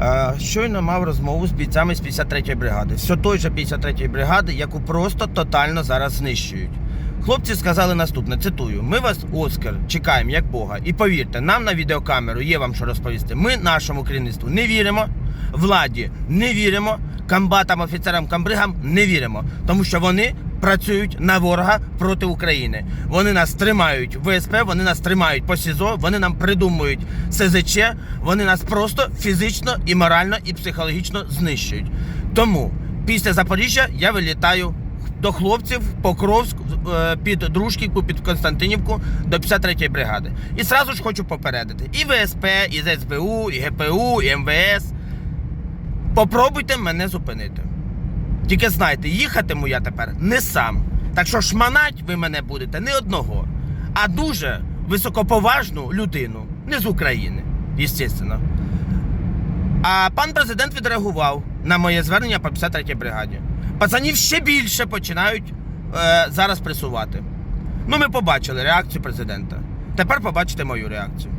Е, Щойно мав розмову з бійцями з 53-ї бригади. Все той же 53-ї бригади, яку просто тотально зараз знищують. Хлопці сказали наступне: цитую: ми вас, Оскар, чекаємо як Бога. І повірте, нам на відеокамеру є вам що розповісти. Ми нашому керівництву не віримо, владі не віримо, комбатам, офіцерам, камбригам не віримо, тому що вони працюють на ворога проти України. Вони нас тримають ВСП, вони нас тримають по СІЗО, вони нам придумують СЗЧ, вони нас просто фізично і морально і психологічно знищують. Тому після Запоріжжя я вилітаю до хлопців в Покровськ е, під Дружківку, під Константинівку до 53-ї бригади. І зразу ж хочу попередити: і ВСП, і ЗСБУ, і ГПУ, і МВС. Попробуйте мене зупинити. Тільки знайте, їхатиму я тепер не сам. Так що шманать ви мене будете не одного, а дуже високоповажну людину, не з України, звісно. А пан президент відреагував на моє звернення по 53-й бригаді. Пацанів ще більше починають е, зараз пресувати. Ну, ми побачили реакцію президента. Тепер побачите мою реакцію.